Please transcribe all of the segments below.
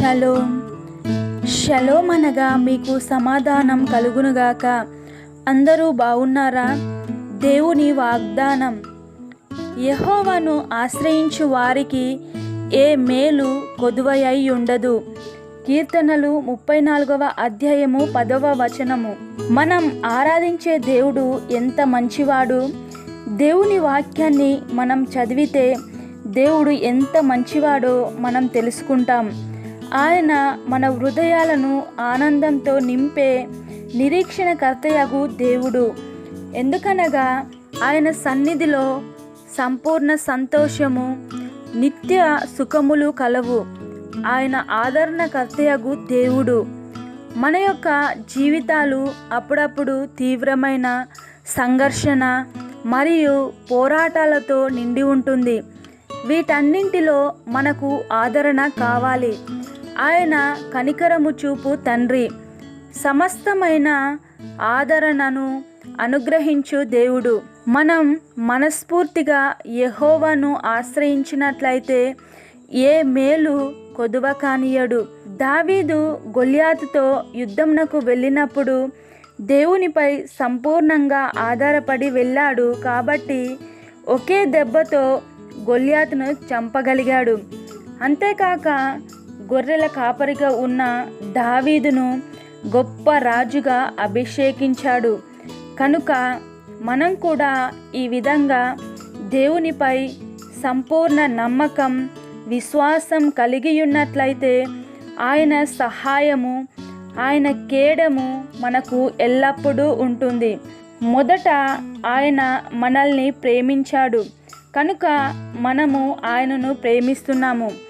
Shalom shalom అనగా మీకు సమాధానం కలుగునుగాక. అందరూ బాగున్నారా దేవుని వాగ్దానం. యహోవను ఆశ్రయించు వారికి ఏ మేలు కొదువయ్యి ఉండదు కీర్తనలు ముప్పై నాలుగవ అధ్యాయము పదవ వచనము. మనం ఆరాధించే దేవుడు ఎంత మంచివాడు? దేవుని వాక్యాన్ని మనం చదివితే దేవుడు ఎంత మంచివాడో మనం తెలుసుకుంటాం. ఆయన మన హృదయాలను ఆనందంతో నింపే నిరీక్షణకర్తయగు దేవుడు. ఎందుకనగా ఆయన సన్నిధిలో సంపూర్ణ సంతోషము నిత్య సుఖములు కలవు. ఆయన ఆదరణకర్తయగు దేవుడు. మన యొక్క జీవితాలు అప్పుడప్పుడు తీవ్రమైన సంఘర్షణ మరియు పోరాటాలతో నిండి ఉంటుంది. వీటన్నింటిలో మనకు ఆదరణ కావాలి. ఆయన కనికరము చూపు తండ్రి. సమస్తమైన ఆదరణను అనుగ్రహించు దేవుడు. మనం మనస్ఫూర్తిగా యహోవాను ఆశ్రయించినట్లయితే ఏ మేలు కొదువ కానియడు దావీదు గొల్యాతుతో యుద్ధంనకు వెళ్ళినప్పుడు దేవునిపై సంపూర్ణంగా ఆధారపడి వెళ్ళాడు కాబట్టి ఒకే దెబ్బతో గొల్యాతును చంపగలిగాడు. అంతేకాక గొర్రెల కాపరిగా ఉన్న దావీదును గొప్ప రాజుగా అభిషేకించాడు. కనుక మనం కూడా ఈ విధంగా దేవునిపై సంపూర్ణ నమ్మకం విశ్వాసం కలిగి ఉన్నట్లయితే ఆయన సహాయము ఆయన కేడము మనకు ఎల్లప్పుడూ ఉంటుంది. మొదట ఆయన మనల్ని ప్రేమించాడు. కనుక మనము ఆయనను ప్రేమిస్తున్నాము.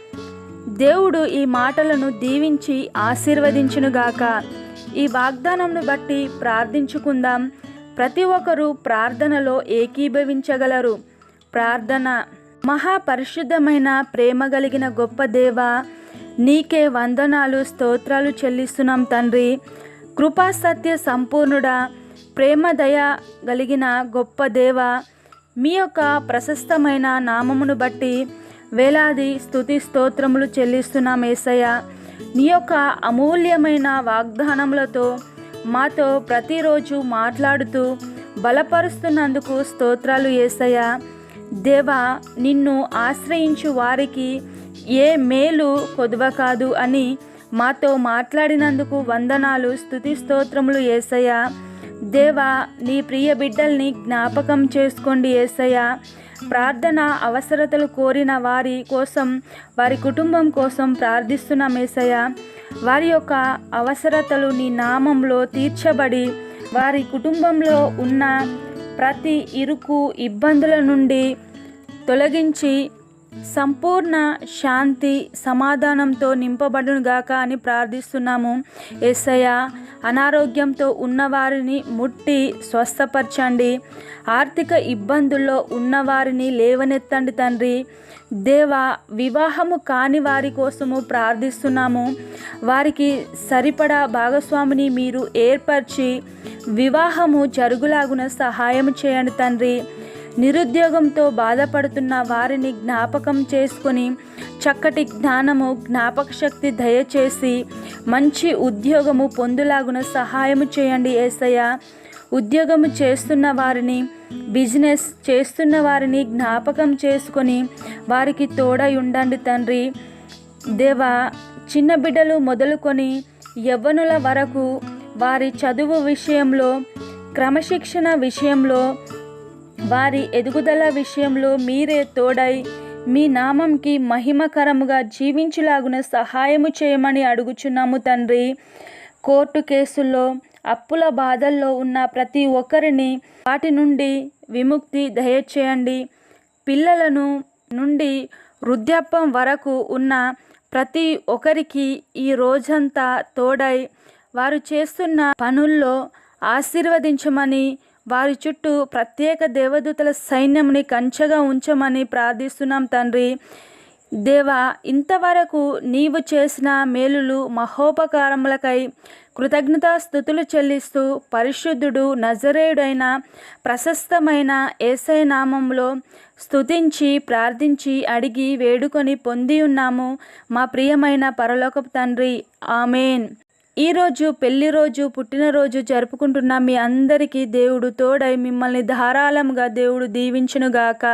దేవుడు ఈ మాటలను దీవించి ఆశీర్వదించునుగాక. ఈ వాగ్దానంను బట్టి ప్రార్థించుకుందాం. ప్రతి ఒక్కరూ ప్రార్థనలో ఏకీభవించగలరు. ప్రార్థన. మహాపరిశుద్ధమైన ప్రేమ కలిగిన గొప్ప దేవ నీకే వందనాలు స్తోత్రాలు చెల్లిస్తున్నాం తండ్రి. కృపా సత్య సంపూర్ణుడా ప్రేమ దయ కలిగిన గొప్ప దేవ మీ యొక్క ప్రశస్తమైన నామమును బట్టి వేలాది స్థుతి స్తోత్రములు చెల్లిస్తున్నాం ఏసయ్య నీ యొక్క అమూల్యమైన వాగ్దానములతో మాతో ప్రతిరోజు మాట్లాడుతూ బలపరుస్తున్నందుకు స్తోత్రాలు ఏసయ్య. దేవా నిన్ను ఆశ్రయించు వారికి ఏ మేలు కొదువ కాదు అని మాతో మాట్లాడినందుకు వందనాలు స్థుతి స్తోత్రములు ఏసయ్య. దేవా నీ ప్రియ బిడ్డల్ని జ్ఞాపకం చేసుకోండి ఏసయ్య. ప్రార్థన అవసరతలు కోరిన వారి కోసం వారి కుటుంబం కోసం ప్రార్థిస్తున్న మేసయ్య వారి యొక్క అవసరతలు నీ నామంలో తీర్చబడి వారి కుటుంబంలో ఉన్న ప్రతి ఇరుకు ఇబ్బందుల నుండి తొలగించి సంపూర్ణ శాంతి సమాధానంతో నింపబడునుగాక అని ప్రార్థిస్తున్నాము. ఎస్సయ్య అనారోగ్యంతో ఉన్నవారిని ముట్టి స్వస్థపరచండి. ఆర్థిక ఇబ్బందుల్లో ఉన్నవారిని లేవనెత్తండి తండ్రి. దేవ వివాహము కాని వారి కోసము ప్రార్థిస్తున్నాము. వారికి సరిపడా భాగస్వామిని మీరు ఏర్పరిచి వివాహము జరుగులాగున సహాయం చేయండి తండ్రి. నిరుద్యోగంతో బాధపడుతున్న వారిని జ్ఞాపకం చేసుకొని చక్కటి జ్ఞానము జ్ఞాపక శక్తి దయచేసి మంచి ఉద్యోగము పొందులాగున సహాయము చేయండి ఏసయ్య. ఉద్యోగము చేస్తున్న వారిని బిజినెస్ చేస్తున్న వారిని జ్ఞాపకం చేసుకొని వారికి తోడై ఉండండి తండ్రి. దేవా చిన్న బిడ్డలు మొదలుకొని యవ్వనుల వరకు వారి చదువు విషయంలో క్రమశిక్షణ విషయంలో వారి ఎదుగుదల విషయంలో మీరే తోడై మీ నామంకి మహిమకరముగా జీవించులాగున సహాయము చేయమని అడుగుచున్నాము తండ్రి. కోర్టు కేసుల్లో అప్పుల బాధల్లో ఉన్న ప్రతి ఒక్కరిని వాటి నుండి విముక్తి దయచేయండి. పిల్లలను నుండి వృద్ధాప్యం వరకు ఉన్న ప్రతి ఒక్కరికి ఈ రోజంతా తోడై వారు చేస్తున్న పనుల్లో ఆశీర్వదించమని వారి చుట్టూ ప్రత్యేక దేవదూతల సైన్యంని కంచెగా ఉంచమని ప్రార్థిస్తున్నాం తండ్రి. దేవా ఇంతవరకు నీవు చేసిన మేలులు మహోపకారములకై కృతజ్ఞతాస్థుతులు చెల్లిస్తూ పరిశుద్ధుడు నజరేయుడైన ప్రశస్తమైన ఏసై నామంలో స్తుతించి ప్రార్థించి అడిగి వేడుకొని పొంది ఉన్నాము మా ప్రియమైన పరలోకపు తండ్రి. ఆమెన్. ఈరోజు పెళ్ళి రోజు పుట్టినరోజు జరుపుకుంటున్న మీ అందరికీ దేవుడు తోడై మిమ్మల్ని ధారాళంగా దేవుడు దీవించునుగాక.